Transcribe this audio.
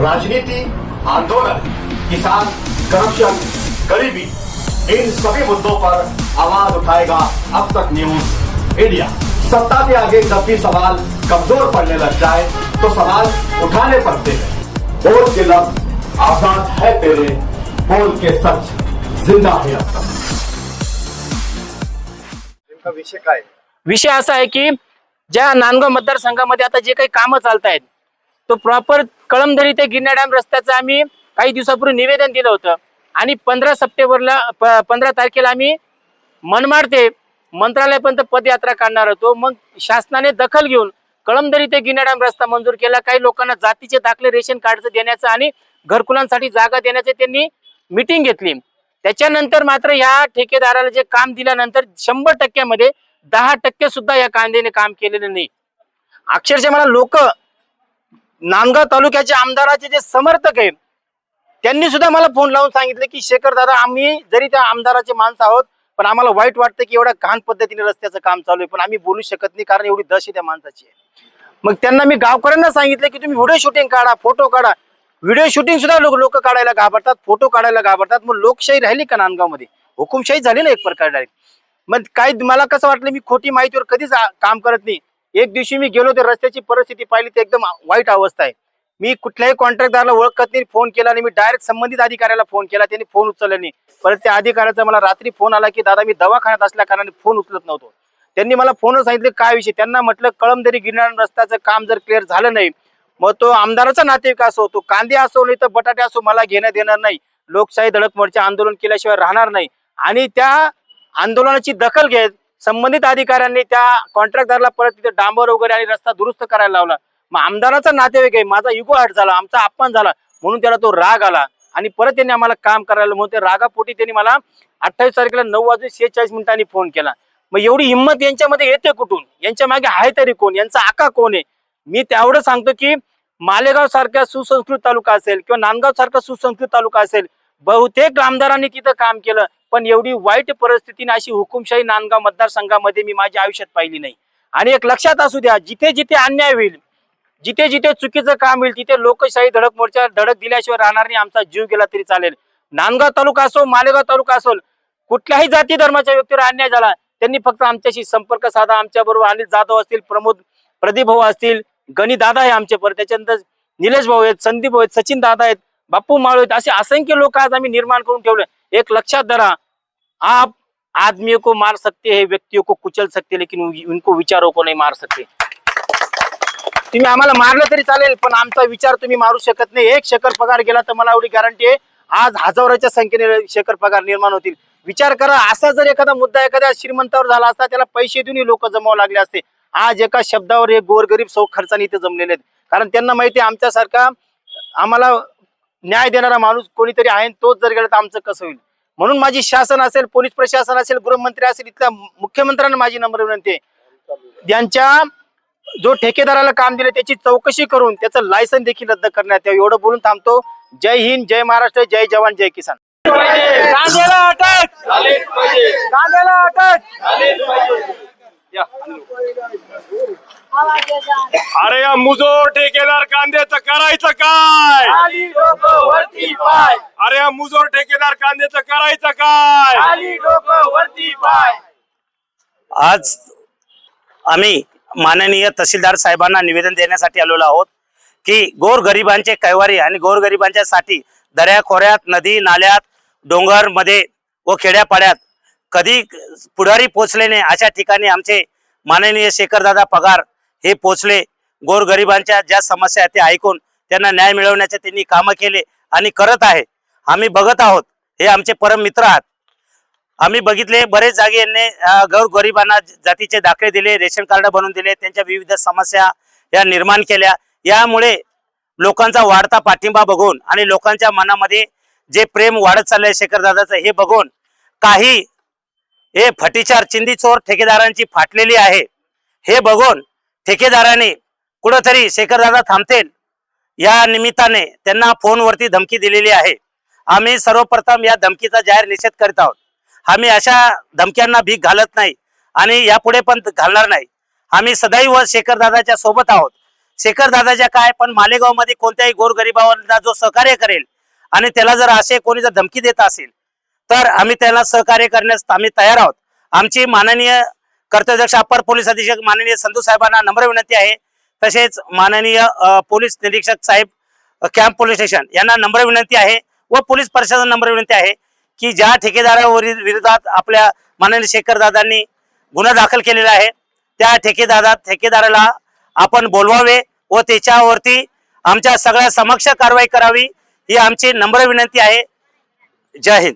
राजनीति, आंदोलन, किसान, करप्शन, गरीबी, इन सभी मुद्दों पर आवाज़ उठाएगा अब तक न्यूज़ इंडिया। सत्ता के आगे जब भी सवाल कमज़ोर पड़ने लग जाए तो सवाल उठाने पड़ते हैं। बोल के लफ्ज आज़ाद है तेरे, बोल के सच, ज़िंदा है अब तक। विषय काय विषय असा आहे की ज्या नांदगाव मतदारसंघामध्ये आता जे काही कामं चालत आहेत तो प्रॉपर कळमदरी ते गिरणा डॅम रस्त्याचं आम्ही काही दिवसापूर्वी निवेदन दिलं होतं. आणि पंधरा सप्टेंबरला पंधरा तारखेला आम्ही मनमाड ते मंत्रालयापर्यंत पदयात्रा काढणार होतो. मग शासनाने दखल घेऊन कळमदरी ते गिरणा डॅम रस्ता मंजूर केला. काही लोकांना जातीचे दाखले रेशन कार्डचं देण्याचं आणि घरकुलांसाठी जागा देण्याचे त्यांनी मिटिंग घेतली. त्याच्यानंतर मात्र ह्या ठेकेदाराला जे काम दिल्यानंतर शंभर टक्क्यामध्ये दहा टक्के सुद्धा या कांद्याने काम केलेलं नाही. अक्षरशः मला लोक नांदगाव तालुक्याचे आमदाराचे जे समर्थक आहे त्यांनी सुद्धा मला फोन लावून सांगितले की शेखर दादा आम्ही जरी त्या आमदाराचे माणसं आहोत पण आम्हाला वाईट वाटतं की एवढ्या घाण पद्धतीने रस्त्याचं काम चालू आहे पण आम्ही बोलू शकत नाही कारण एवढी दश आहे त्या माणसाची. मग त्यांना मी गावकऱ्यांना सांगितलं की तुम्ही व्हिडिओ शूटिंग काढा फोटो काढा. व्हिडिओ शूटिंग सुद्धा लोक लोक काढायला घाबरतात फोटो काढायला घाबरतात. मग लोकशाही राहिली का नांदगावमध्ये? हुकुमशाही झाली ना एक प्रकार डायरेक्ट मग काही मला कसं वाटलं मी खोटी माहितीवर कधीच काम करत नाही. एक दिवशी मी गेलो तर रस्त्याची परिस्थिती पाहिली तर एकदम वाईट अवस्था आहे. मी कुठल्याही कॉन्ट्रॅक्टदारला ओळखत नाही फोन केला आणि मी डायरेक्ट संबंधित अधिकाऱ्याला फोन केला त्यांनी फोन उचलला नाही. परत त्या अधिकाऱ्याचा मला रात्री फोन आला की दादा मी दवाखान्यात असल्या कारणाने फोन उचलत नव्हतो. त्यांनी मला फोनवर सांगितले काय विषय? त्यांना म्हटलं कळमदरी गिरणार रस्त्याचं काम जर क्लिअर झालं नाही मग तो आमदाराचा नातेवाईक असो तो कांदे असो नाही तर बटाटे असो मला घेणं देणार नाही. लोकशाही धडक मोर्चा आंदोलन केल्याशिवाय राहणार नाही. आणि त्या आंदोलनाची दखल घेत संबंधित अधिकाऱ्यांनी त्या कॉन्ट्रॅक्टरला परत तिथे डांबर वगैरे आणि रस्ता दुरुस्त करायला लावला. मग आमदाराचा नातेवाईक आहे माझा युगो हट झाला आमचा अपमान झाला म्हणून त्याला तो राग आला. आणि परत त्यांनी आम्हाला काम करायला म्हणून ते रागापोटी त्यांनी मला अठ्ठावीस तारखेला नऊ वाजून शेहेचाळीस मिनिटांनी फोन केला. मग एवढी हिंमत यांच्यामध्ये येते कुठून? यांच्या मागे आहे तरी कोण? यांचा आका कोण आहे? मी तेवढं सांगतो की मालेगाव सारखा सुसंस्कृत तालुका असेल किंवा नांदगाव सारखा सुसंस्कृत तालुका असेल बहुतेक आमदारांनी तिथं काम केलं. पण एवढी वाईट परिस्थितीने अशी हुकुमशाही नांदगाव मतदारसंघामध्ये मी माझ्या आयुष्यात पाहिली नाही. आणि एक लक्षात असू द्या जिथे जिथे अन्याय होईल जिथे जिथे चुकीचं काम होईल तिथे लोकशाही धडक मोर्चा धडक दिल्याशिवाय राहणार नाही आमचा जीव गेला तरी चालेल. नांदगाव तालुका असो मालेगाव तालुका असो कुठल्याही जाती धर्माच्या व्यक्तीवर अन्याय झाला त्यांनी फक्त आमच्याशी संपर्क साधा आमच्या बरोबर अनिल जाधव असतील प्रमोद प्रदीप भाऊ असतील गणी दादा आहे आमच्या परत त्याच्यानंतर निलेश भाऊ आहेत संदीप भाऊ आहेत सचिन दादा आहेत बाप्पू माळू आहेत असे असंख्य लोक आज आम्ही निर्माण करून ठेवले. एक लक्षात धरा. आप आदमियों को मार सकते हैं व्यक्तियों को कुचल सकते लेकिन उनको विचारों को नहीं मार सकते. तुम्ही आम्हाला मारलं तरी चालेल पण आमचा विचार तुम्ही मारू शकत नाही. एक शेखर पगार गेला तर मला एवढी गॅरंटी आहे आज हजाराच्या संख्येने शेखर पगार निर्माण होतील. विचार करा असा जर एखादा मुद्दा एखाद्या श्रीमंतावर झाला असता त्याला पैसे देऊन लोक जमावं लागले असते. आज एका शब्दावर एक गोरगरीब सौ खर्चाने इथे जमलेले आहेत. कारण त्यांना माहिती आहे आमच्यासारखा आम्हाला न्याय देणारा माणूस कोणीतरी आहे तोच जर गेला तर आमचं कसं होईल? म्हणून माझी शासन असेल पोलीस प्रशासन असेल गृहमंत्री असेल इथल्या मुख्यमंत्र्यांना माझी नम्र विनंती आहे. त्यांच्या जो ठेकेदाराला काम दिले त्याची चौकशी करून त्याचं लायसन देखील रद्द करण्यात यावं. एवढं बोलून थांबतो. जय हिंद जय महाराष्ट्र जय जवान जय किसान. कांद्याला अटक कांद्याला अटक अरे या मुजोर ठेकेदार कांद्याचं करायचं काय? खाली डोकं वरती पाय. अरे या मुजोर ठेकेदार कांद्याचं करायचं काय? खाली डोकं वरती पाय. आज आम्ही माननीय तहसीलदार साहेबांना निवेदन देण्यासाठी आलेलो आहोत की गोरगरिबांचे कैवारी आणि गोरगरिबांच्या साठी दऱ्या खोऱ्यात नदी नाल्यात डोंगरमध्ये व खेड्यापाड्यात कधी पुढारी पोचले नाही अशा ठिकाणी आमचे माननीय शेखरदादा पगार हे पोचले गोरगरिबांच्या ज्या समस्या आहेत ते ऐकून त्यांना न्याय मिळवण्याचे त्यांनी कामं केले आणि करत आहे. आम्ही बघत आहोत हे आमचे परम मित्र आहात. आम्ही बघितले बरेच जागे यांनी गौरगरिबांना जातीचे दाखले दिले रेशन कार्ड बनवून दिले त्यांच्या विविध समस्या या निर्माण केल्या. यामुळे लोकांचा वाढता पाठिंबा बघून आणि लोकांच्या मनामध्ये जे प्रेम वाढत चाललंय शेखरदादाचं हे बघून काही हे फटीचार चिंदी चोर ठेकेदारांची फाटलेली आहे. हे बघून ठेकेदाराने कुठंतरी शेखरदादा थांबतील? या निमित्ताने त्यांना फोनवरती धमकी दिलेली आहे. आम्ही सर्वप्रथम या धमकीचा जाहीर निषेध करीत आहोत. आम्ही अशा धमक्यांना भीक घालत नाही आणि यापुढे पण घालणार नाही. आम्ही सदैव शेखरदादाच्या सोबत आहोत. शेखरदादाच्या काय पण मालेगावमध्ये कोणत्याही गोरगरिबांना जो सहकार्य करेल आणि त्याला जर असे कोणी जर धमकी देत असेल तर आम्ही त्याला सहकार्य करण्यास आम्ही तयार आहोत. आमची माननीय कर्तव्यदक्ष अप्पर पोलीस अधीक्षक माननीय संधू साहेबांना नम्र विनंती आहे. तसेच माननीय पोलीस निरीक्षक साहेब कॅम्प पोलीस स्टेशन यांना नम्र विनंती आहे व पोलीस प्रशासन नम्र विनंती आहे की ज्या ठेकेदारावरील विरोधात आपल्या माननीय शेखर दादांनी गुन्हा दाखल केलेला आहे त्या ठेकेदारात ठेकेदाराला आपण बोलवावे व त्याच्यावरती आमच्या सगळ्या समक्ष कारवाई करावी ही आमची नम्र विनंती आहे. जय हिंद.